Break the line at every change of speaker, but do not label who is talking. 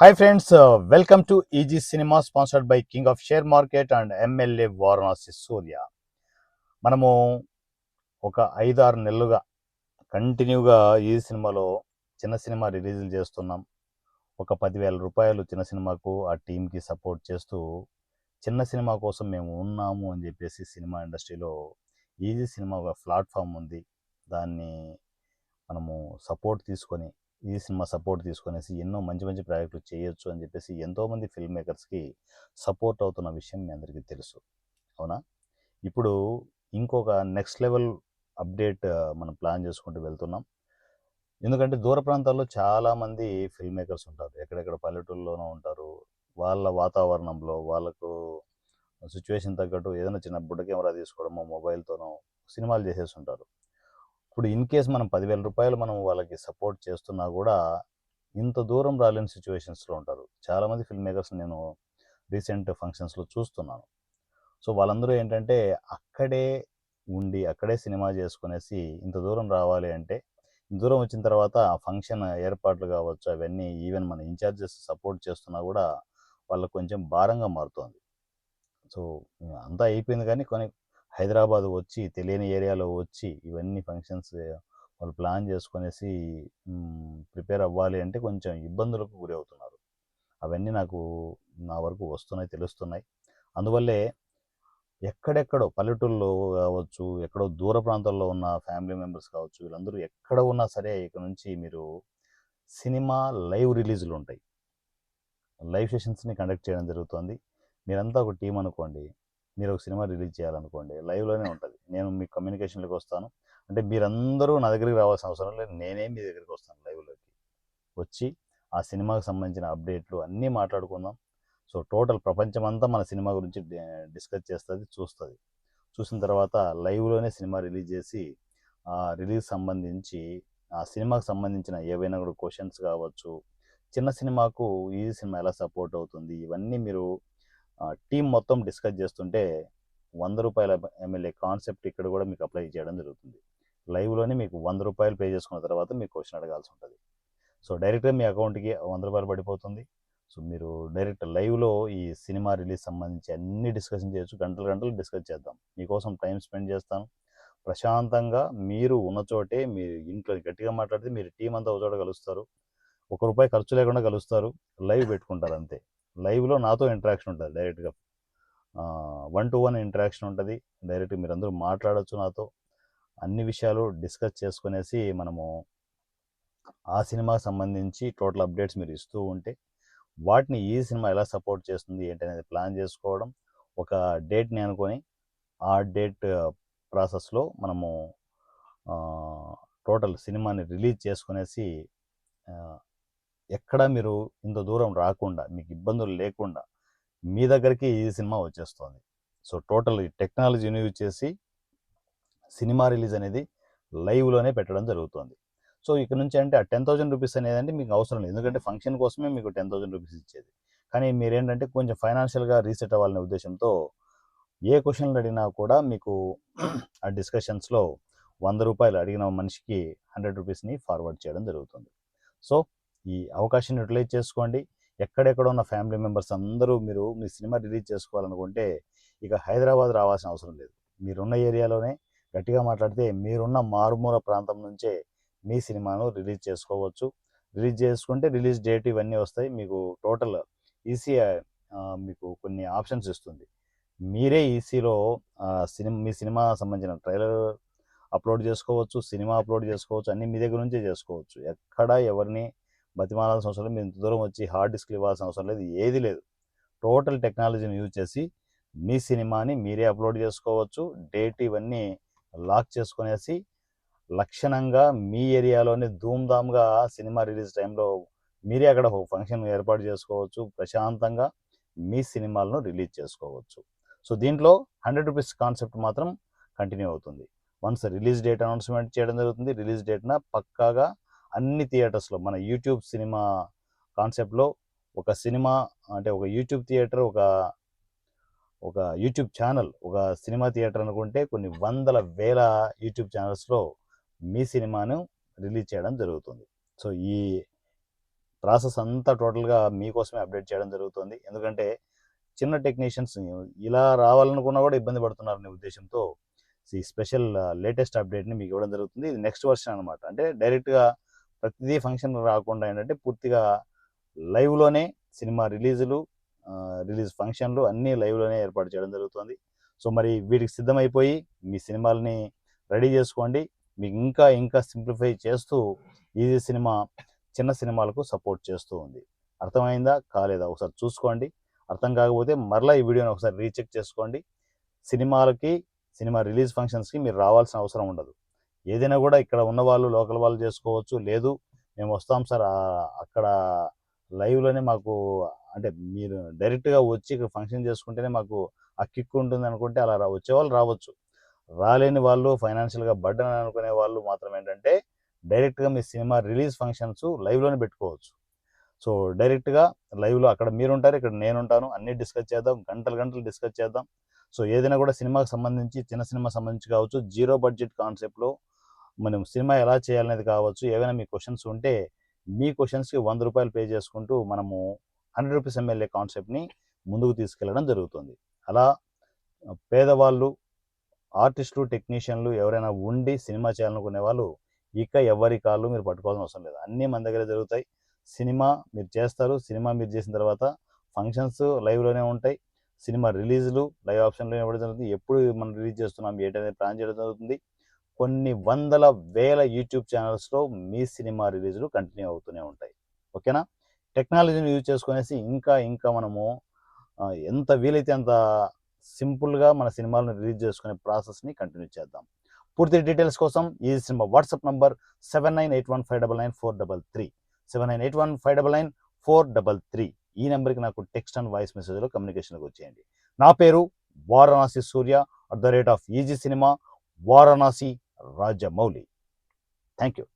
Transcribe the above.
Hi friends welcome to easy cinema sponsored by king of share market and MLA Varanasi Surya మనము ఒక ఐదు ఆరు నెలలుగా కంటిన్యూగా ఈ సినిమాలో చిన్న సినిమా రిలీజులు చేస్తున్నాం. ఒక పదివేల రూపాయలు చిన్న సినిమాకు ఆ టీంకి సపోర్ట్ చేస్తూ చిన్న సినిమా కోసం మేము ఉన్నాము అని చెప్పేసి సినిమా ఇండస్ట్రీలో ఈజీ సినిమా ఒక ప్లాట్ఫామ్ ఉంది. దాన్ని మనము సపోర్ట్ తీసుకొని ఈ సినిమా సపోర్ట్ తీసుకునేసి ఎన్నో మంచి మంచి ప్రాజెక్టులు చేయొచ్చు అని చెప్పేసి ఎంతోమంది ఫిల్మ్ మేకర్స్కి సపోర్ట్ అవుతున్న విషయం మీ అందరికీ తెలుసు. అవునా? ఇప్పుడు ఇంకొక నెక్స్ట్ లెవెల్ అప్డేట్ మనం ప్లాన్ చేసుకుంటూ వెళ్తున్నాం. ఎందుకంటే దూర ప్రాంతాల్లో చాలామంది ఫిల్మ్ మేకర్స్ ఉంటారు. ఎక్కడెక్కడ పల్లెటూరులోనూ ఉంటారు. వాళ్ళ వాతావరణంలో వాళ్ళకు సిచ్యువేషన్ తగ్గట్టు ఏదైనా చిన్న బుడ్డ కెమెరా తీసుకోవడమో మొబైల్తోనో సినిమాలు చేసేసి ఉంటారు ఇప్పుడు ఇన్ కేస్ మనం పదివేల రూపాయలు మనం వాళ్ళకి సపోర్ట్ చేస్తున్నా కూడా ఇంత దూరం రాలేని సిచ్యువేషన్స్లో ఉంటారు. చాలామంది ఫిల్మ్ మేకర్స్ నేను రీసెంట్ ఫంక్షన్స్లో చూస్తున్నాను. సో వాళ్ళందరూ ఏంటంటే అక్కడే ఉండి అక్కడే సినిమా చేసుకునేసి ఇంత దూరం రావాలి అంటే ఇంత దూరం వచ్చిన తర్వాత ఆ ఫంక్షన్ ఏర్పాట్లు కావచ్చు అవన్నీ ఈవెన్ మన ఇన్ఛార్జెస్ సపోర్ట్ చేస్తున్నా కూడా వాళ్ళకు కొంచెం భారంగా మారుతోంది. సో అంతా అయిపోయింది కానీ కొన్ని హైదరాబాద్ వచ్చి తెలియని ఏరియాలో వచ్చి ఇవన్నీ ఫంక్షన్స్ వాళ్ళు ప్లాన్ చేసుకునేసి ప్రిపేర్ అవ్వాలి అంటే కొంచెం ఇబ్బందులకు గురి అవుతున్నారు. అవన్నీ నాకు నా వరకు వస్తున్నాయి తెలుస్తున్నాయి. అందువల్లే ఎక్కడెక్కడో పల్లెటూళ్ళలో కావచ్చు ఎక్కడో దూర ప్రాంతాల్లో ఉన్న ఫ్యామిలీ మెంబర్స్ కావచ్చు వీళ్ళందరూ ఎక్కడ ఉన్నా సరే ఇక్కడ నుంచి మీరు సినిమా లైవ్ రిలీజ్లు ఉంటాయి. లైవ్ సెషన్స్ని కండక్ట్ చేయడం జరుగుతుంది. మీరంతా ఒక టీం అనుకోండి మీరు ఒక సినిమా రిలీజ్ చేయాలనుకోండి లైవ్లోనే ఉంటుంది. నేను మీ కమ్యూనికేషన్లోకి వస్తాను. అంటే మీరందరూ నా దగ్గరికి రావాల్సిన అవసరం లేదు. నేనే మీ దగ్గరికి వస్తాను లైవ్లోకి. వచ్చి ఆ సినిమాకి సంబంధించిన అప్డేట్లు అన్నీ మాట్లాడుకుందాం. సో టోటల్ ప్రపంచమంతా మన సినిమా గురించి డిస్కస్ చేస్తుంది చూస్తుంది. చూసిన తర్వాత లైవ్లోనే సినిమా రిలీజ్ చేసి ఆ రిలీజ్ సంబంధించి ఆ సినిమాకి సంబంధించిన ఏవైనా కూడా క్వశ్చన్స్ కావచ్చు చిన్న సినిమాకు ఈ సినిమా ఎలా సపోర్ట్ అవుతుంది ఇవన్నీ మీరు టీం మొత్తం డిస్కస్ చేస్తుంటే వంద రూపాయల ఎమ్మెల్యే కాన్సెప్ట్ ఇక్కడ కూడా మీకు అప్లై చేయడం జరుగుతుంది. లైవ్లోనే మీకు వంద రూపాయలు పే చేసుకున్న తర్వాత మీకు క్వశ్చన్ అడగాల్సి ఉంటుంది. సో డైరెక్ట్గా మీ అకౌంట్కి వంద రూపాయలు పడిపోతుంది. సో మీరు డైరెక్ట్ లైవ్లో ఈ సినిమా రిలీజ్ సంబంధించి అన్ని డిస్కషన్ చేయొచ్చు. గంటలు గంటలు డిస్కస్ చేద్దాం. మీకోసం టైం స్పెండ్ చేస్తాను. ప్రశాంతంగా మీరు ఉన్న చోటే మీరు ఇంట్లో గట్టిగా మాట్లాడితే మీరు టీం అంతా ఒక చోట కలుస్తారు. ఒక రూపాయి ఖర్చు లేకుండా కలుస్తారు. లైవ్ పెట్టుకుంటారు అంతే. లైవ్లో నాతో ఇంటరాక్షన్ ఉంటుంది డైరెక్ట్గా. వన్ టు వన్ ఇంటరాక్షన్ ఉంటుంది. డైరెక్ట్గా మీరు అందరూ మాట్లాడచ్చు నాతో. అన్ని విషయాలు డిస్కస్ చేసుకునేసి మనము ఆ సినిమాకి సంబంధించి టోటల్ అప్డేట్స్ మీరు ఇస్తూ ఉంటే వాటిని ఈ సినిమా ఎలా సపోర్ట్ చేస్తుంది ఏంటి అనేది ప్లాన్ చేసుకోవడం ఒక డేట్ని అనుకొని ఆ డేట్ ప్రాసెస్లో మనము టోటల్ సినిమాని రిలీజ్ చేసుకునేసి ఎక్కడ మీరు ఇంత దూరం రాకుండా మీకు ఇబ్బందులు లేకుండా మీ దగ్గరికి ఈ సినిమా వచ్చేస్తుంది. సో టోటల్ ఈ టెక్నాలజీని యూజ్ చేసి సినిమా రిలీజ్ అనేది లైవ్లోనే పెట్టడం జరుగుతుంది. సో ఇక్కడ నుంచి అంటే ఆ టెన్ థౌసండ్ రూపీస్ అనేది అంటే మీకు అవసరం లేదు. ఎందుకంటే ఫంక్షన్ కోసమే మీకు టెన్ థౌసండ్ రూపీస్ ఇచ్చేది. కానీ మీరేంటంటే కొంచెం ఫైనాన్షియల్గా రీసెట్ అవ్వాలనే ఉద్దేశంతో ఏ క్వశ్చన్లు అడిగినా కూడా మీకు ఆ డిస్కషన్స్లో వంద రూపాయలు అడిగిన మనిషికి హండ్రెడ్ రూపీస్ని ఫార్వర్డ్ చేయడం జరుగుతుంది. సో ఈ అవకాశాన్ని యూటిలైజ్ చేసుకోండి. ఎక్కడెక్కడ ఉన్న ఫ్యామిలీ మెంబర్స్ అందరూ మీరు మీ సినిమా రిలీజ్ చేసుకోవాలనుకుంటే ఇక హైదరాబాద్ రావాల్సిన అవసరం లేదు. మీరున్న ఏరియాలోనే గట్టిగా మాట్లాడితే మీరున్న మారుమూల ప్రాంతం నుంచే మీ సినిమాను రిలీజ్ చేసుకోవచ్చు. రిలీజ్ చేసుకుంటే రిలీజ్ డేట్ ఇవన్నీ వస్తాయి. మీకు టోటల్ ఈసీ మీకు కొన్ని ఆప్షన్స్ ఇస్తుంది. మీరే ఈసీలో సినిమా మీ సినిమా సంబంధించిన ట్రైలర్ అప్లోడ్ చేసుకోవచ్చు సినిమా అప్లోడ్ చేసుకోవచ్చు అన్నీ మీ దగ్గర నుంచే చేసుకోవచ్చు. ఎక్కడ ఎవరిని బతిమాలాల్సిన అవసరం లేదు. మీరు ఇంత దూరం వచ్చి హార్డ్ డిస్క్ ఇవ్వాల్సిన అవసరం లేదు. ఏది లేదు. టోటల్ టెక్నాలజీని యూజ్ చేసి మీ సినిమాని మీరే అప్లోడ్ చేసుకోవచ్చు. డేట్ ఇవన్నీ లాక్ చేసుకునేసి లక్షణంగా మీ ఏరియాలోనే ధూమ్ధామ్గా సినిమా రిలీజ్ టైంలో మీరే అక్కడ ఒక ఫంక్షన్ ఏర్పాటు చేసుకోవచ్చు. ప్రశాంతంగా మీ సినిమాలను రిలీజ్ చేసుకోవచ్చు. సో దీంట్లో హండ్రెడ్ రూపీస్ కాన్సెప్ట్ మాత్రం కంటిన్యూ అవుతుంది. వన్స్ రిలీజ్ డేట్ అనౌన్స్మెంట్ చేయడం జరుగుతుంది. రిలీజ్ డేట్న పక్కాగా అన్ని థియేటర్స్లో మన యూట్యూబ్ సినిమా కాన్సెప్ట్లో ఒక సినిమా అంటే ఒక యూట్యూబ్ థియేటర్ ఒక ఒక యూట్యూబ్ ఛానల్ ఒక సినిమా థియేటర్ అనుకుంటే కొన్ని వందల వేల యూట్యూబ్ ఛానల్స్లో మీ సినిమాను రిలీజ్ చేయడం జరుగుతుంది. సో ఈ ప్రాసెస్ అంతా టోటల్గా మీకోసమే అప్డేట్ చేయడం జరుగుతుంది. ఎందుకంటే చిన్న టెక్నీషియన్స్ ఇలా రావాలనుకున్నా కూడా ఇబ్బంది పడుతున్నారనే ఉద్దేశంతో ఈ స్పెషల్ లేటెస్ట్ అప్డేట్ని మీకు ఇవ్వడం జరుగుతుంది. ఇది నెక్స్ట్ వర్షన్ అనమాట అంటే డైరెక్ట్గా ప్రతిదీ ఫంక్షన్ రాకుండా ఏంటంటే పూర్తిగా లైవ్లోనే సినిమా రిలీజులు రిలీజ్ ఫంక్షన్లు అన్నీ లైవ్లోనే ఏర్పాటు చేయడం జరుగుతుంది. సో మరి వీటికి సిద్ధమైపోయి మీ సినిమాలని రెడీ చేసుకోండి. మీకు ఇంకా ఇంకా సింప్లిఫై చేస్తూ ఈజీ సినిమా చిన్న సినిమాలకు సపోర్ట్ చేస్తూ ఉంది. అర్థమైందా? కాలేదా? ఒకసారి చూసుకోండి. అర్థం కాకపోతే మరలా ఈ వీడియోని ఒకసారి రీచెక్ చేసుకోండి. సినిమాలకి సినిమా రిలీజ్ ఫంక్షన్స్కి మీరు రావాల్సిన అవసరం ఉండదు. ఏదైనా కూడా ఇక్కడ ఉన్న వాళ్ళు లోకల్ వాళ్ళు చేసుకోవచ్చు. లేదు మేము వస్తాం సార్. అక్కడ లైవ్లోనే మాకు అంటే మీరు డైరెక్ట్గా వచ్చి ఇక్కడ ఫంక్షన్ చేసుకుంటేనే మాకు ఆ కిక్ ఉంటుంది అనుకుంటే అలా రా వచ్చేవాళ్ళు రావచ్చు. రాలేని వాళ్ళు ఫైనాన్షియల్గా బడ్డన్ అనుకునే వాళ్ళు మాత్రం ఏంటంటే డైరెక్ట్గా మీ సినిమా రిలీజ్ ఫంక్షన్స్ లైవ్లోనే పెట్టుకోవచ్చు. సో డైరెక్ట్గా లైవ్లో అక్కడ మీరు ఉంటారు ఇక్కడ నేను ఉంటాను అన్ని డిస్కస్ చేద్దాం గంటలు గంటలు డిస్కస్ చేద్దాం. సో ఏదైనా కూడా సినిమాకి సంబంధించి చిన్న సినిమా సంబంధించి కావచ్చు జీరో బడ్జెట్ కాన్సెప్ట్లో మనం సినిమా ఎలా చేయాలనేది కావచ్చు ఏవైనా మీ క్వశ్చన్స్ ఉంటే మీ క్వశ్చన్స్కి వంద రూపాయలు పే చేసుకుంటూ మనము హండ్రెడ్ రూపీస్ ఎమ్మెల్యే కాన్సెప్ట్ని ముందుకు తీసుకెళ్ళడం జరుగుతుంది. అలా పేదవాళ్ళు ఆర్టిస్టులు టెక్నీషియన్లు ఎవరైనా ఉండి సినిమా చేయాలనుకునే వాళ్ళు ఇక ఎవరి కాళ్ళు మీరు పట్టుకోవాల్సిన అవసరం లేదు. అన్నీ మన దగ్గర జరుగుతాయి. సినిమా మీరు చేస్తారు. సినిమా మీరు చేసిన తర్వాత ఫంక్షన్స్ లైవ్లోనే ఉంటాయి. సినిమా రిలీజ్లు లైవ్ ఆప్షన్లో ఇవ్వడం జరుగుతుంది. ఎప్పుడు మనం రిలీజ్ చేస్తున్నాం ఏంటనేది ప్లాన్ చేయడం జరుగుతుంది. కొన్ని వందల వేల యూట్యూబ్ ఛానల్స్లో మీ సినిమా రిలీజ్లు కంటిన్యూ అవుతూనే ఉంటాయి. ఓకేనా? టెక్నాలజీని యూజ్ చేసుకునేసి ఇంకా ఇంకా మనము ఎంత వీలైతే అంత సింపుల్గా మన సినిమాలను రిలీజ్ చేసుకునే ప్రాసెస్ని కంటిన్యూ చేద్దాం. పూర్తి డీటెయిల్స్ కోసం ఈ cinema WhatsApp number seven nine eight one five double nine four double three. Seven nine eight one five double nine four double three. ఈ నెంబర్కి నాకు టెక్స్ట్ అండ్ వాయిస్ మెసేజ్లో కమ్యూనికేషన్కి వచ్చేయండి. నా పేరు Varanasi Surya. At the rate of easy cinema Varanasi Rajamouli. Thank you.